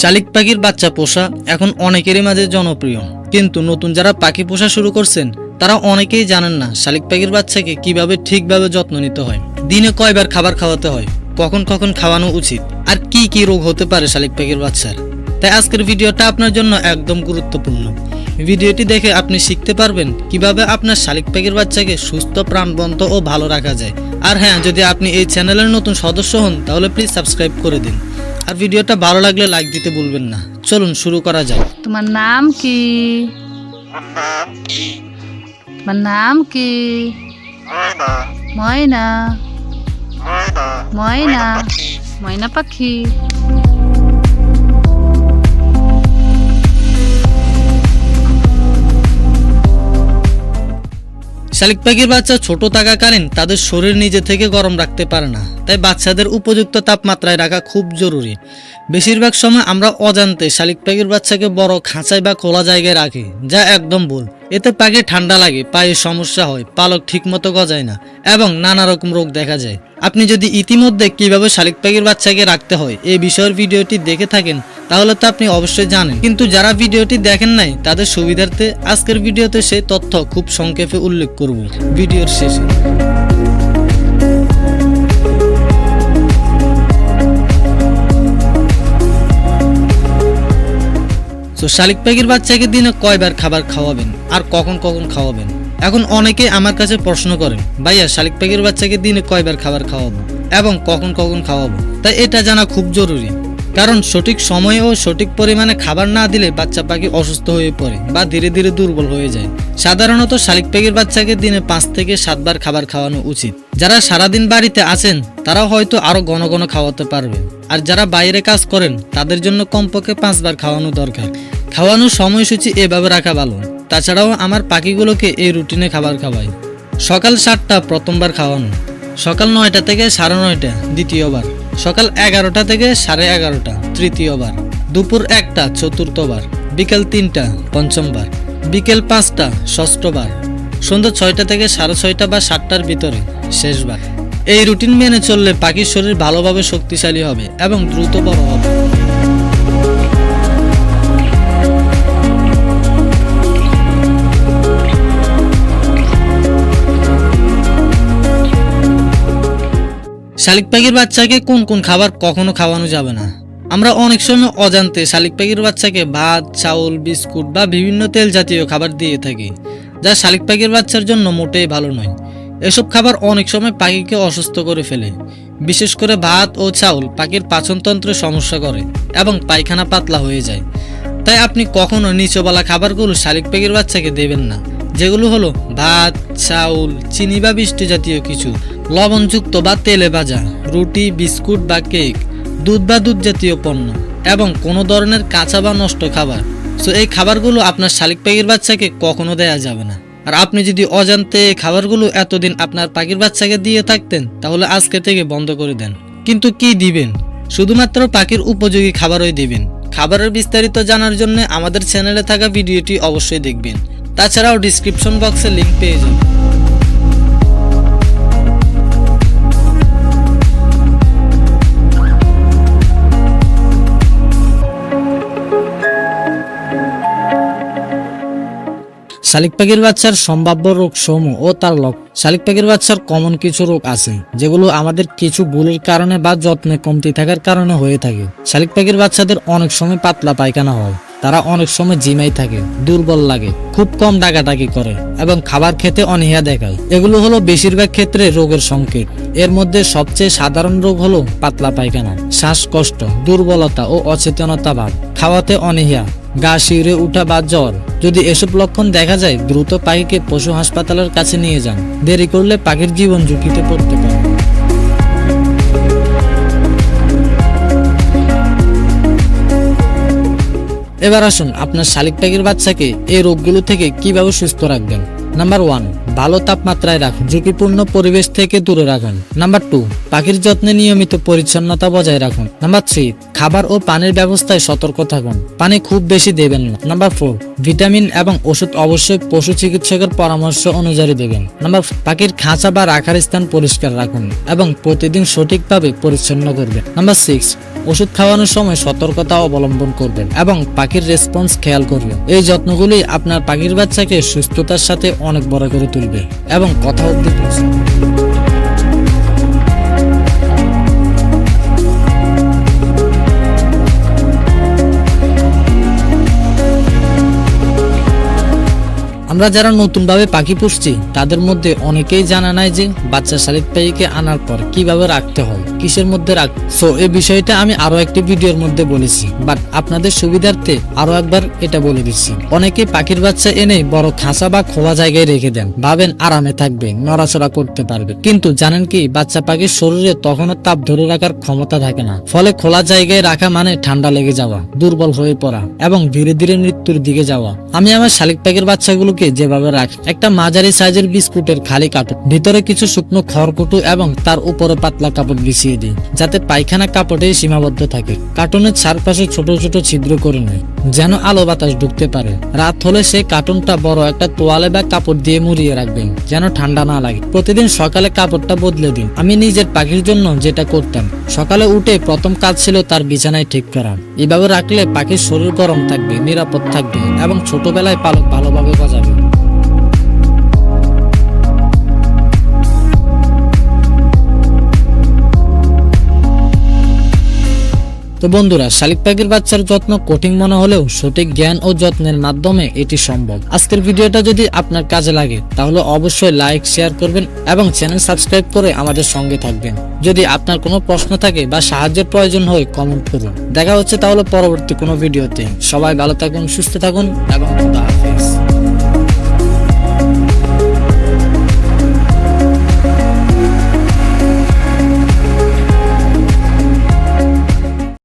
শালিক পাখির বাচ্চা পোষা এখন অনেকেরই মাঝে জনপ্রিয়। কিন্তু নতুন যারা পাখি পোষা শুরু করছেন, তারা অনেকেই জানেন না শালিক পাখির বাচ্চাকে কীভাবে ঠিকভাবে যত্ন নিতে হয়। দিনে কয়বার খাবার খাওয়াতে হয়, কখন কখন খাওয়ানো উচিত, আর কি কি রোগ হতে পারে শালিক পাখির বাচ্চার। তাই আজকের ভিডিওটা আপনার জন্য একদম গুরুত্বপূর্ণ। ভিডিওটি দেখে আপনি শিখতে পারবেন কীভাবে আপনার শালিক পাখির বাচ্চাকে সুস্থ, প্রাণবন্ত ও ভালো রাখা যায়। আর হ্যাঁ যদি আপনি এই চ্যানেলের নতুন সদস্য হন, তাহলে প্লিজ সাবস্ক্রাইব করে দিন। আর ভিডিওটা ভালো লাগলে লাইক দিতে ভুলবেন না। চলুন, শুরু করা যাক। তোমার নাম কি? তোমার নাম কি? ময়না। ময়না। ময়না পাখি। শালিক পাখির বাচ্চা ছোট থাকাকালীন তাদের শরীর নিজে থেকে গরম রাখতে পারে না। তাই বাচ্চাদের উপযুক্ত তাপমাত্রায় রাখা খুব জরুরি। বেশিরভাগ সময় আমরা অজান্তে শালিক পাখির বাচ্চাকে বড় খাঁচায় বা খোলা জায়গায় রাখি, যা একদম ভুল। এতে পাখি ঠান্ডা লাগে পায়ে সমস্যা হয়, পালক ঠিকমতো গজায় না, এবং নানা রকম রোগ দেখা যায়। আপনি যদি ইতিমধ্যে কীভাবে শালিক পাখির বাচ্চাকে রাখতে হয় এই বিষয়ের ভিডিওটি দেখে থাকেন, তাহলে তো আপনি অবশ্যই জানেন। কিন্তু যারা ভিডিওটি দেখেন নাই, তাদের সুবিধার্থে আজকের ভিডিওতে সেই তথ্য খুব সংক্ষেপে উল্লেখ করব। ভিডিওর শেষে। তো শালিক পাখির বাচ্চাকে দিনে কয়বার খাবার খাওয়াবেন? আর কখন কখন খাওয়াবেন? এখন অনেকে আমার কাছে প্রশ্ন করেন, ভাইয়া, শালিক পাখির বাচ্চাকে দিনে কয়বার খাবার খাওয়াবো এবং কখন কখন খাওয়াবো? তাই এটা জানা খুব জরুরি, কারণ সঠিক সময়ে ও সঠিক পরিমাণে খাবার না দিলে বাচ্চা পাখি অসুস্থ হয়ে পড়ে বা ধীরে ধীরে দুর্বল হয়ে যায়। সাধারণত শালিক পাখির বাচ্চাকে দিনে পাঁচ থেকে সাতবার খাবার খাওয়ানো উচিত। যারা সারাদিন বাড়িতে আছেন তারা হয়তো আরও ঘন ঘন খাওয়াতে পারবে। আর যারা বাইরে কাজ করেন, তাদের জন্য কমপক্ষে পাঁচবার খাওয়ানো দরকার। খাওয়ানোর সময়সূচি এভাবে রাখা ভালো তাছাড়াও আমার পাখিগুলোকে এই রুটিনে খাবার খাওয়াই। সকাল সাতটা প্রথমবার খাওয়ানো। সকাল নয়টা থেকে সাড়ে নয়টা দ্বিতীয়বার। সকাল এগারোটা থেকে সাড়ে এগারোটা তৃতীয়বার। দুপুর একটা চতুর্থবার। বিকেল তিনটা পঞ্চমবার। বিকেল পাঁচটা ষষ্ঠবার। সন্ধ্যা ছয়টা থেকে সাড়ে ছয়টা বা সাতটার ভিতরে শেষবার। এই রুটিন মেনে চললে পাখির শরীর ভালোভাবে শক্তিশালী হবে এবং দ্রুত বড় হবে। শালিক পাখির বাচ্চাকে কোন কোন খাবার কখনো খাওয়ানো যাবে না। আমরা অনেক সময় অজান্তে শালিক পাখির বাচ্চাকে ভাত, চাউল, বিস্কুট বা বিভিন্ন তেল জাতীয় খাবার দিয়ে থাকি, যা শালিক পাখির বাচ্চার জন্য মোটেই ভালো নয়। এসব খাবার অনেক সময় পাখিকে অসুস্থ করে ফেলে, বিশেষ করে ভাত ও চাউল পাখির পাচনতন্ত্রে সমস্যা করে এবং পায়খানা পাতলা হয়ে যায়। তাই আপনি কখনো নিচুবালা খাবারগুলো শালিক পাখির বাচ্চাকে দেবেন না, যেগুলো হলো ভাত, চাউল, চিনি বা বৃষ্টি জাতীয় কিছু লবণযুক্ত বা তেলে ভাজা, রুটি, বিস্কুট বা কেক, দুধ বা দুধ জাতীয় পণ্য এবং কোনো ধরনের কাঁচা বা নষ্ট খাবার। সো এই খাবারগুলো আপনার শালিক পাখির বাচ্চাকে কখনো দেয়া যাবে না। আর আপনি যদি অজান্তে এই খাবারগুলো এতদিন আপনার পাখির বাচ্চাকে দিয়ে থাকতেন, তাহলে আজকে থেকে বন্ধ করে দেন। কিন্তু কি দিবেন? শুধুমাত্র পাখির উপযোগী খাবারই দিবেন। খাবারের বিস্তারিত জানার জন্য আমাদের চ্যানেলে থাকা ভিডিওটি অবশ্যই দেখবেন। তাছাড়াও ডিসক্রিপশন বক্সে লিংক পেয়ে যাবেন। শালিক পাখির বাচ্চার সম্ভাব্য রোগ সমূহ ও তার লক্ষ্য শালিক পাখির বাচ্চার কমন কিছু রোগ আছে, যেগুলো আমাদের কিছু ভুলের কারণে বা যত্নে কমতি থাকার কারণে হয়ে থাকে। শালিক পাখির বাচ্চাদের অনেক সময় পাতলা পায়খানা হয়, তারা অনেক সময় জিমাই থাকে, দুর্বল লাগে, খুব কম ডাকাডাকি করে এবং খাবার খেতে অনীহা দেখায়। এগুলো হলো বেশিরভাগ ক্ষেত্রে রোগের সংকেত। এর মধ্যে সবচেয়ে সাধারণ রোগ হলো পাতলা পায়খানা, শ্বাসকষ্ট, দুর্বলতা ও অচেতনতা ভাব খাওয়াতে অনীহা গা শিউরে উঠা বা জ্বর। যদি এসব লক্ষণ দেখা যায়, দ্রুত পাখিকে পশু হাসপাতালের কাছে নিয়ে যান। দেরি করলে পাখির জীবন ঝুঁকিতে পড়তে পারে। এবার আসুন আপনার শালিক পাখির বাচ্চাকে এই রোগগুলো থেকে কীভাবে সুস্থ রাখবেন। নাম্বার ওয়ান ভালো তাপমাত্রায় রাখুন। ঝুঁকিপূর্ণ পরিবেশ থেকে দূরে রাখুন। নাম্বার টু, পাখির যত্নে নিয়মিত পরিচ্ছন্নতা বজায় রাখুন। নাম্বার থ্রি, খাবার ও পানির ব্যবস্থায় সতর্ক থাকুন। পানি খুব বেশি দেবেন না। নাম্বার ফোর, ভিটামিন এবং ওষুধ অবশ্যই পশু চিকিৎসকের পরামর্শ অনুযায়ী দেবেন। নাম্বার পাখির খাঁচা বা রাখার স্থান পরিষ্কার রাখুন এবং প্রতিদিন সঠিকভাবে পরিচ্ছন্ন করবেন। নাম্বার সিক্স ওষুধ খাওয়ানোর সময় সতর্কতা অবলম্বন করবেন এবং পাখির রেসপন্স খেয়াল করবেন এই যত্নগুলি আপনার পাখির বাচ্চাকে সুস্থতার সাথে অনেক বড় করে তুলবে এবং কথা অব্দি। আমরা যারা নতুনভাবে পাখি পুষছি, তাদের মধ্যে অনেকেই জানা নাই যে বাচ্চা শালিক পাখিকে আনার পর কীভাবে রাখতে হয়, কিসের মধ্যে রাখ সো এই বিষয়টা আমি আরও একটি ভিডিওর মধ্যে বলেছি বাট আপনাদের সুবিধার্থে আরও একবার এটা বলে দিচ্ছি। অনেকেই পাখির বাচ্চা এনে বড় খাঁচা বা খোলা জায়গায় রেখে দেন, ভাবেন আরামে থাকবে, নড়াচড়া করতে পারবে। কিন্তু জানেন কি, বাচ্চা পাখির শরীরে তখনও তাপ ধরে রাখার ক্ষমতা থাকে না, ফলে খোলা জায়গায় রাখা মানে ঠান্ডা লেগে যাওয়া, দুর্বল হয়ে পড়া, এবং ধীরে ধীরে মৃত্যুর দিকে যাওয়া। আমি আমার শালিক পাখির বাচ্চাগুলোকে যেভাবে রাখি। একটা মাঝারি সাইজের বিস্কুটের খালি কার্টুন ভিতরে কিছু শুকনো খড়কুটো এবং তার উপরে পাতলা কাপড় বিছিয়ে দিই, যাতে পায়খানা কাপড়ে সীমাবদ্ধ থাকে। কার্টুনের চারপাশে ছোট ছোট ছিদ্র করে নেয় যেন আলো বাতাস ঢুকতে পারে। রাত হলে সেই কার্টুনটা বড় একটা তোয়ালে বা কাপড় দিয়ে মুড়িয়ে রাখবেন, যেন ঠান্ডা না লাগে। প্রতিদিন সকালে কাপড়টা বদলে দিন। আমি নিজের পাখির জন্য যেটা করতাম, সকালে উঠে প্রথম কাজ ছিল তার বিছানায় ঠিক করা। এভাবে রাখলে পাখির শরীর গরম থাকবে, নিরাপদ থাকবে এবং ছোটবেলায় পালক ভালোভাবে বাজাবে তো বন্ধুরা, শালিক পাখির বাচ্চার যত্ন কঠিন মনে হলেও সঠিক জ্ঞান ও যত্নের মাধ্যমে এটি সম্ভব। আজকের ভিডিওটা যদি আপনার কাজে লাগে, তাহলে অবশ্যই লাইক, শেয়ার করবেন এবং চ্যানেল সাবস্ক্রাইব করে আমাদের সঙ্গে থাকবেন। যদি আপনার কোনো প্রশ্ন থাকে বা সাহায্যের প্রয়োজন হয় কমেন্ট করুন। দেখা হচ্ছে তাহলে পরবর্তী কোনো ভিডিওতে। সবাই ভালো থাকুন, সুস্থ থাকুন এবং।